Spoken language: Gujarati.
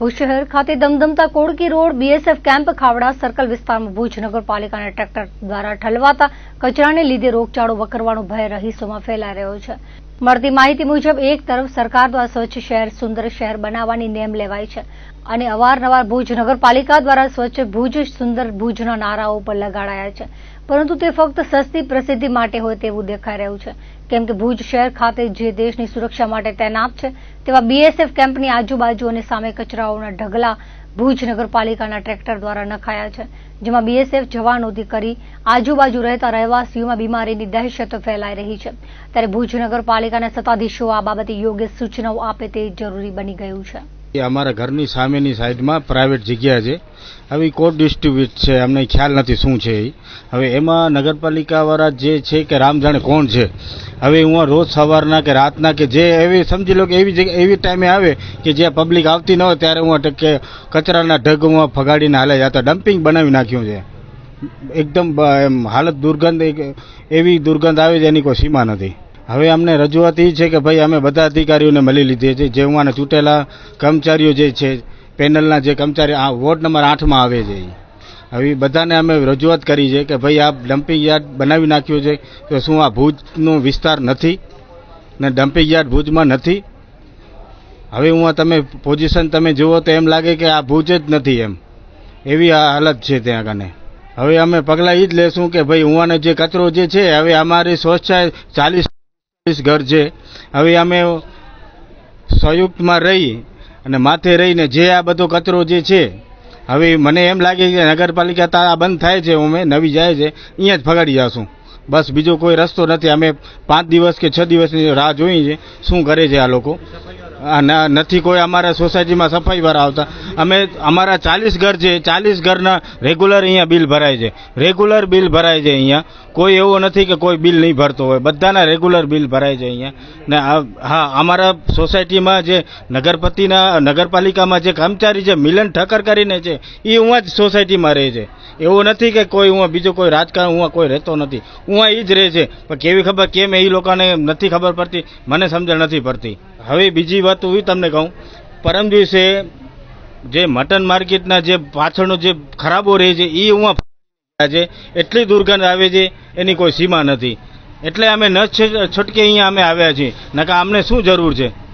ભુજ શહેર ખાતે દમદમતા Kodki road BSF camp, Khavda circle વિસ્તારમાં ભુજ નગરપાલિકાના ટ્રેક્ટર દ્વારા ઠલવાતા કચરાને લીધે રોગચાળો વકરવાનો ભય રહીશોમાં ફેલાઈ રહ્યો છે. મળતી માહિતી મુજબ, એક તરફ સરકાર દ્વારા સ્વચ્છ શહેર સુંદર શહેર બનાવવાની નેમ લેવાય છે અને અવારનવાર ભુજ નગરપાલિકા દ્વારા સ્વચ્છ ભુજ, સુંદર ભુજના નારાઓ પર લગાડાયા છે. પરંતુ તે ફક્ત સસ્તી પ્રસિદ્ધિ માટે હોય તેવું દેખાઈ રહ્યું છે. કેમ કે ભુજ શહેર ખાતે જે દેશની સુરક્ષા માટે તૈનાત છે, તેવા બીએસએફ કેમ્પની આજુબાજુ અને સામે કચરાઓના ઢગલા ભુજ નગરપાલિકાના ટ્રેક્ટર દ્વારા નખાયા છે, જેમાં બીએસએફ જવાનોથી કરી આજુબાજુ રહેતા રહેવાસીઓમાં બીમારીની દહેશત ફેલાઈ રહી છે. ત્યારે ભુજ નગરપાલિકાના સત્તાધીશો આ બાબતે યોગ્ય સૂચનાઓ આપે તે જરૂરી બની ગયું છે. એ અમારા ઘરની સામેની સાઈડમાં પ્રાઇવેટ જગ્યા છે. આવી કોટ ડિસ્ટ્રીબ્યુટ છે, અમને ખ્યાલ નથી શું છે એ હવે એમાં નગરપાલિકાવાળા જે છે કે રામ જાણે કોણ છે? હવે હું રોજ સવારના કે રાતના કે જે એવી સમજી લો કે એવી જગ્યા, એવી ટાઈમે આવે કે જ્યાં પબ્લિક આવતી ન હોય ત્યારે હું ટકે કચરાના ઢગમાં ફગાડીને હાલે જતા ડમ્પિંગ બનાવી નાખ્યું છે. એકદમ એમ હાલત દુર્ગંધ એવી દુર્ગંધ આવે છે, એની કોઈ સીમા નથી. હવે અમને રજૂઆત એ છે કે ભાઈ અમે બધા અધિકારીઓને મળી લીધી છે. જે ઉમાંના ચૂંટેલા કર્મચારીઓ જે છે, પેનલના જે કર્મચારી, આ વોર્ડ નંબર આઠમાં આવે છે. હવે બધાને અમે રજૂઆત કરી છે કે ભાઈ આ ડમ્પિંગ યાર્ડ બનાવી નાખ્યું છે તો શું આ ભુજનો વિસ્તાર નથી? ને ડમ્પિંગ યાર્ડ ભુજમાં નથી? હવે હું તમે પોઝિશન તમે જુઓ તો એમ લાગે કે આ ભુજ જ નથી એમ. એવી હાલત છે ત્યાં કને હવે અમે પગલાં એ જ લેશું કે ભાઈ ઉવાનો જે કચરો જે છે, હવે અમારી સ્વચ્છાએ ચાલીસ ઘર છે. હવે અમે સંયુક્તમાં રહી અને માથે રહીને જે આ બધો કચરો જે છે, હવે મને એમ લાગે કે નગરપાલિકા તારા બંધ થાય છે અમે નવી જાય છે, અહીંયા જ ફગાડી જશું. બસ બીજો કોઈ રસ્તો નથી. અમે પાંચ દિવસ કે છ દિવસની રાહ જોઈ છે. શું કરે છે આ લોકો? નથી કોઈ અમારા સોસાયટીમાં સફાઈવાળા આવતા. અમે અમારા ચાલીસ ઘર છે ચાલીસ ઘરના રેગ્યુલર અહીંયા બિલ ભરાય છે. રેગ્યુલર બિલ ભરાય છે અહીંયા. કોઈ એવું નથી કે કોઈ બિલ નહીં ભરતો હોય. બધાના રેગ્યુલર બિલ ભરાય છે અહીંયા. ને હા, અમારા સોસાયટીમાં જે નગરપતિના નગરપાલિકામાં જે કર્મચારી છે, મિલન ઠક્કર કરીને છે, એ હું જ સોસાયટીમાં રહે છે. એવું નથી કે કોઈ હું બીજો કોઈ રાજકારણ હું કોઈ રહેતો નથી. હું એ જ રહે છે. પણ કેવી ખબર કેમ એ લોકોને નથી ખબર પડતી? મને સમજણ નથી પડતી. હવે બીજી વાત હું તમને કહું. પરમ દિવસે જે મટન માર્કેટના જે પાછળનો જે ખરાબો રહે છે એ હું છે. એટલી દુર્ગંધ આવે છે, એની કોઈ સીમા નથી. એટલે અમે ન છટકે અહીંયા અમે આવ્યા છીએ. નકા અમને શું જરૂર છે?